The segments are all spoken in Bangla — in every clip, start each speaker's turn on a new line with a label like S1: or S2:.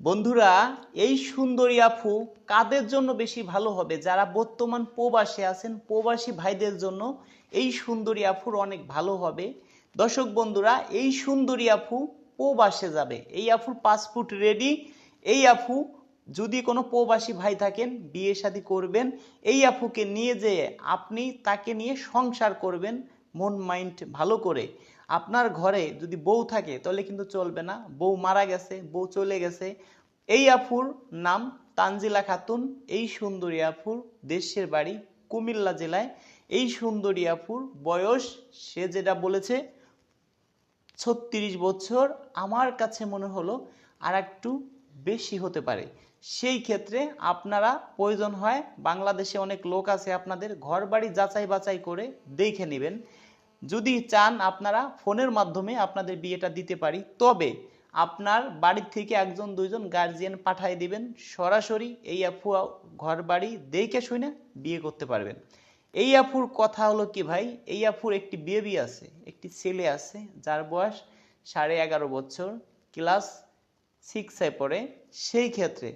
S1: বন্ধুরা, এই সুন্দরী আফু কাদের জন্য বেশি ভালো হবে? যারা বর্তমান প্রবাসে আছেন, প্রবাসী ভাইদের জন্য এই সুন্দরী আফুর অনেক ভালো হবে। দর্শক বন্ধুরা, এই সুন্দরী আফু প্রবাসে যাবে। এই আফুর পাসপোর্ট রেডি এই আফু যদি কোনো প্রবাসী ভাই থাকেন, বিয়ে শাদী করবেন, এই আফুকে নিয়ে যেয়ে আপনি তাকে নিয়ে সংসার করবেন। মন মাইন্ড ভালো করে আপনার ঘরে যদি বউ থাকে তাহলে কিন্তু চলবে না। বউ মারা গেছে, বউ চলে গেছে। এই আফুর নাম তানজিলা খাতুন, এই সুন্দরী আফুর দেশের বাড়ি কুমিল্লা জেলায়। এই সুন্দরী আফুর বয়স, সে যেটা বলেছে, ছত্রিশ বছর। আমার কাছে মনে হলো আর একটু বেশি হতে পারে। সেই ক্ষেত্রে আপনারা প্রয়োজন হয়, বাংলাদেশে অনেক লোক আছে আপনাদের ঘর বাড়ি যাচাই বাছাই করে দেখে নেবেন। যদি চান আপনারা ফোনের মাধ্যমে আপনাদের বিয়েটা দিতে পারি, তবে আপনার বাড়ির থেকে একজন, দুইজন গার্জিয়ান পাঠিয়ে দিবেন। সরাসরি এই আপু ঘর বাড়ি দেখে শুনে বিয়ে করতে পারবেন। এই আফুর কথা হলো কি ভাই? এই আফুর একটি বেবি আছে, একটি ছেলে আছে, যার বয়স সাড়ে এগারো বছর ক্লাস সিক্সে পড়ে। সেই ক্ষেত্রে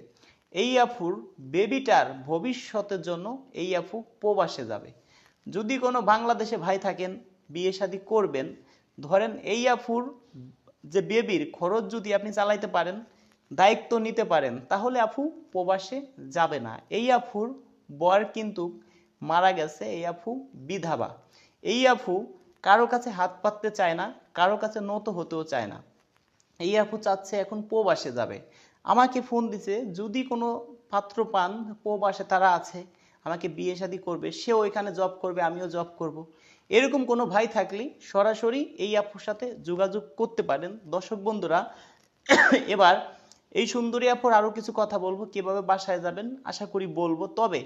S1: এই আফুর বেবিটার ভবিষ্যতের জন্য এই আফু প্রবাসে যাবে। যদি কোনো বাংলাদেশে ভাই থাকেন বিয়ে শাদী করবেন, ধরেন এই আফুর যে বেবির খরচ যদি আপনি চালাইতে পারেন, দায়িত্ব নিতে পারেন, তাহলে আফু প্রবাসে যাবে না। এই আফুর বর কিন্তু মারা গেছে, এই আফু বিধাবা। এই আফু কারও কাছে হাত পাততে চায় না, কারও কাছে নত হতেও চায় না। এই আপু চাচ্ছে এখন প্রবাসে যাবে। আমাকে ফোন দিছে, যদি কোনো পাত্র পান, প্রবাসে তারা আছে আমাকে বিয়ে শাদী করবে, সেও এখানে জব করবে, আমিও জব করব। এরকম কোনো ভাই থাকলে সরাসরি এই আপুর সাথে যোগাযোগ করতে পারেন। দর্শক বন্ধুরা, এবার এই সুন্দরী আপুর আরও কিছু কথা বলব, কীভাবে বাসায় যাবেন আশা করি বলব। তবে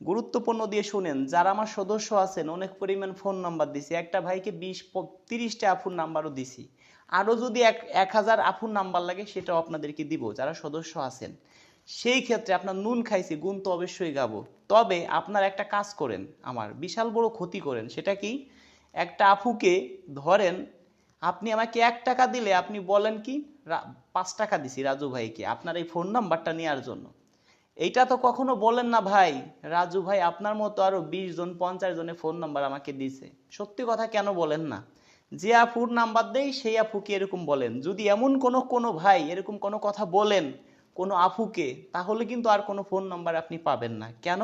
S1: গুরুত্বপূর্ণ দিয়ে শুনেন, যারা আমার সদস্য আছেন, অনেক পরিমাণ ফোন নাম্বার দিছি। একটা ভাইকে বিশ, তিরিশটা আফুর নাম্বারও দিছি। আরও যদি এক এক হাজার আফুর নাম্বার লাগে, সেটাও আপনাদেরকে দিব, যারা সদস্য আছেন। সেই ক্ষেত্রে আপনার নুন খাইছি, গুণ তো অবশ্যই গাবো। তবে আপনার একটা কাজ করেন, আমার বিশাল বড় ক্ষতি করেন, সেটা কি? একটা আফুকে ধরেন, আপনি আমাকে এক টাকা দিলে আপনি বলেন কি পাঁচ টাকা দিছি রাজু ভাইকে, আপনার এই ফোন নাম্বারটা নেওয়ার জন্য। এইটা তো কখনো বলেন না ভাই। রাজু ভাই আপনার মতো আরও বিশ জন, পঞ্চাশ জনের ফোন নাম্বার আমাকে দিছে। সত্যি কথা কেন বলেন না? যে আপুর নাম্বার দেই, সেই আফুকে এরকম বলেন। যদি এমন কোনো কোনো ভাই এরকম কোনো কথা বলেন কোনো আফুকে, তাহলে কিন্তু আর কোনো ফোন নাম্বার আপনি পাবেন না। কেন?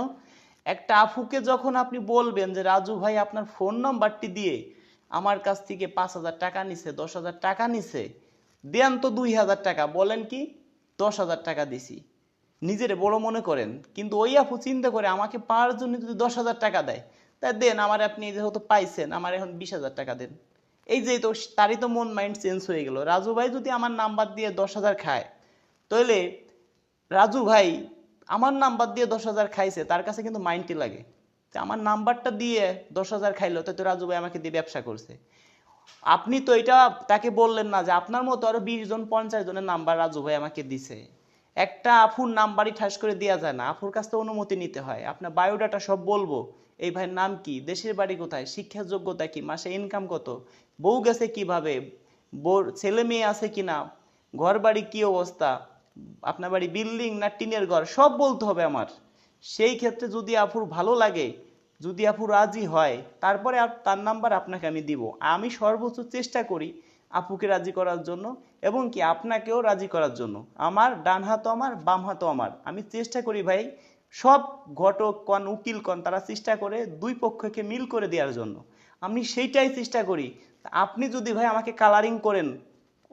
S1: একটা আফুকে যখন আপনি বলবেন যে, রাজু ভাই, আপনার ফোন নাম্বারটি দিয়ে আমার কাছ থেকে পাঁচ হাজার টাকা নিছে, দশ হাজার টাকা নিছে, দেন তো দুই হাজার টাকা। বলেন কি? দশ হাজার টাকা দিছি। নিজের বড় মনে করেন, কিন্তু ওই আপু চিন্তা করে আমাকে পাওয়ার জন্য যদি দশ হাজার টাকা দেয়, তা দেন আমার আপনি যেহেতু পাইছেন, আমার এখন বিশ হাজার টাকা দেন। এই যে তো, তারই তো মন মাইন্ড চেঞ্জ হয়ে গেল। রাজু ভাই যদি আমার নাম্বার দিয়ে দশ হাজার খায়, তাহলে রাজু ভাই, আমার নাম্বার দিয়ে দশ হাজার খাইছে, তার কাছে কিন্তু মাইন্ডটি লাগে। আমার নাম্বারটা দিয়ে দশ হাজার খাইলো, তাই তো রাজু ভাই আমাকে দিয়ে ব্যবসা করছে। আপনি তো এটা তাকে বললেন না যে আপনার মতো আরও বিশ জন, পঞ্চাশ জনের নাম্বার রাজু ভাই আমাকে দিছে। একটা আফুর নাম্বারই ঠাস করে দেওয়া যায় না আফুর কাছ থেকে অনুমতি নিতে হয়। আপনার বায়োডাটা সব বলব। এই ভাইয়ের নাম কি? দেশের বাড়ি কোথায়? শিক্ষার যোগ্যতা কি? মাসে ইনকাম কত? বউ গেছে কীভাবে? ছেলে মেয়ে আছে কিনা? ঘর বাড়ি কি অবস্থা? আপনার বাড়ি বিল্ডিং না টিনের ঘর, সব বলতে হবে আমার। সেই ক্ষেত্রে যদি আপুর ভালো লাগে, যদি আপু রাজি হয়, তারপরে তার নাম্বার আপনাকে আমি দিব। আমি সর্বোচ্চ চেষ্টা করি আপুকে রাজি করার জন্য এবং কি আপনাকেও রাজি করার জন্য। আমার ডান হাতও আমার, বাম হাতও আমার। আমি চেষ্টা করি ভাই, সব ঘটক কন, উকিল কন, তারা চেষ্টা করে দুই পক্ষকে মিল করে দেওয়ার জন্য। আমি সেইটাই চেষ্টা করি। আপনি যদি ভাই আমাকে কালারিং করেন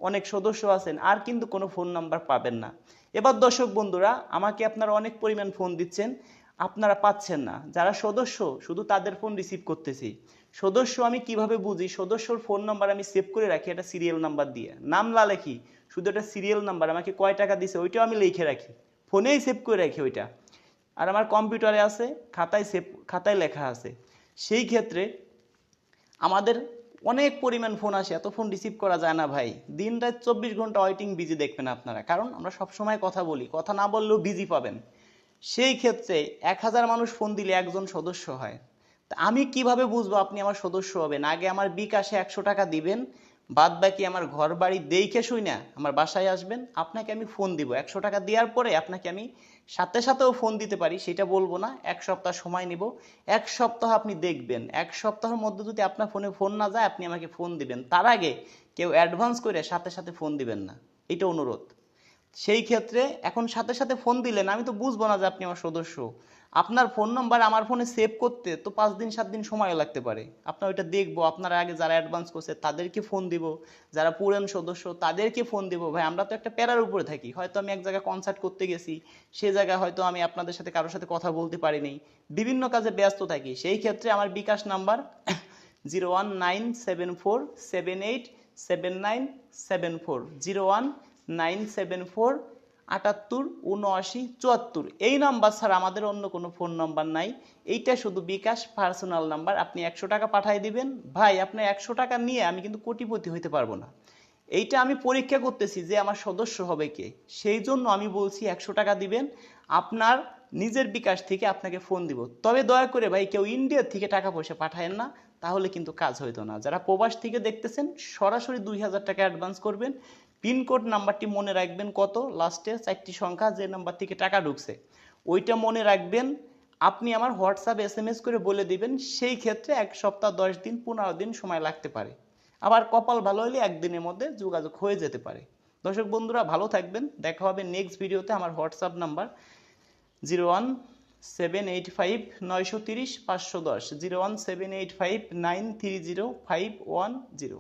S1: অনেক সদস্য আছেন, আর কিন্তু কোনো ফোন নাম্বার পাবেন না। এবার দর্শক বন্ধুরা, আমাকে আপনারা অনেক পরিমাণ ফোন দিচ্ছেন, আপনারা পাচ্ছেন না। যারা সদস্য, শুধু তাদের ফোন রিসিভ করতেছি। সদস্য আমি কীভাবে বুঝি? সদস্যর ফোন নাম্বার আমি সেভ করে রাখি একটা সিরিয়াল নাম্বার দিয়ে। নাম না লেখি, শুধু একটা সিরিয়াল নাম্বার আমাকে কয় টাকা দিছে ওইটাও আমি লিখে রাখি। ফোনেই সেভ করে রাখি ওইটা। আর আমার কম্পিউটারে আছে, খাতায় সেভ খাতায় লেখা আছে। সেই ক্ষেত্রে আমাদের অনেক পরিমাণ ফোন আসে, এত ফোন রিসিভ করা যায় না ভাই। দিন রাত চব্বিশ ঘণ্টা ওয়েটিং বিজি দেখবেন আপনারা। কারণ আমরা সবসময় কথা বলি, কথা না বললেও বিজি পাবেন। সেই ক্ষেত্রে এক হাজার মানুষ ফোন দিলে একজন সদস্য হয়। তা আমি কীভাবে বুঝব আপনি আমার সদস্য হবেন? আগে আমার বিকাশে একশো টাকা দিবেন বাদ বাকি আমার ঘর বাড়ি দেখে শুই না, আমার বাসায় আসবেন, আপনাকে আমি ফোন দিব। একশো টাকা দেওয়ার পরে আপনাকে আমি সাথে সাথেও ফোন দিতে পারি, সেটা বলব না, এক সপ্তাহ সময় নিব। এক সপ্তাহ আপনি দেখবেন, এক সপ্তাহের মধ্যে যদি আপনার ফোনে ফোন না যায়, আপনি আমাকে ফোন দিবেন। তার আগে কেউ অ্যাডভান্স করে সাথে সাথে ফোন দিবেন না, এটা অনুরোধ। সেই ক্ষেত্রে এখন সাথে সাথে ফোন দিলেন আমি তো বুঝব না যে আপনি আমার সদস্য। আপনার ফোন নাম্বার আমার ফোনে সেভ করতে তো পাঁচ দিন, সাত দিন সময় লাগতে পারে। আপনার ওইটা দেখব, আপনারা আগে যারা অ্যাডভান্স করছে তাদেরকে ফোন দিব, যারা পুরান সদস্য তাদেরকে ফোন দিব। ভাই, আমরা তো একটা প্যারার উপরে থাকি, হয়তো আমি এক জায়গায় কনসার্ট করতে গেছি, সে জায়গায় হয়তো আমি আপনাদের সাথে কারোর সাথে কথা বলতে পারিনি বিভিন্ন কাজে ব্যস্ত থাকি, সেই ক্ষেত্রে আমার bKash number zero one nine seven four seven eight seven nine seven four zero one nine seven four আটাত্তর উনআশি চুয়াত্তর। এই নাম্বার ছাড়া আমাদের অন্য কোনো ফোন নাম্বার নাই। এইটা শুধু বিকাশ পার্সোনাল নাম্বার। আপনি একশো টাকা পাঠিয়ে দিবেন। ভাই, আপনি একশো টাকা নিয়ে আমি কিন্তু কোটিপতি হইতে পারব না। এইটা আমি পরীক্ষা করতেছি যে আমার সদস্য হবে কে। সেই জন্য আমি বলছি একশো টাকা দিবেন। আপনার নিজের বিকাশ থেকে আপনাকে ফোন দিব। তবে দয়া করে ভাই, কেউ ইন্ডিয়ার থেকে টাকা পয়সা পাঠায়েন না। তাহলে কিন্তু কাজ হইতো না। যারা প্রবাস থেকে দেখতেছেন, সরাসরি দুই হাজার টাকা অ্যাডভান্স করবেন। পিনকোড নাম্বারটি মনে রাখবেন কত? লাস্টে চারটি সংখ্যা, যে নাম্বার থেকে টাকা ঢুকছে। ওইটা মনে রাখবেন, আপনি আমার হোয়াটসঅ্যাপ এস এম এস করে বলে দিবেন, সেই ক্ষেত্রে এক সপ্তাহ, দশ দিন, পনেরো দিন সময় লাগতে পারে। আবার কপাল ভালো হলে একদিনের মধ্যে যোগাযোগ হয়ে যেতে পারে। দর্শক বন্ধুরা, ভালো থাকবেন। দেখা হবে নেক্সট ভিডিওতে আমার WhatsApp number zero one seven eight five নয়শো তিরিশ পাঁচশো দশ zero one seven eight five nine three zero five one zero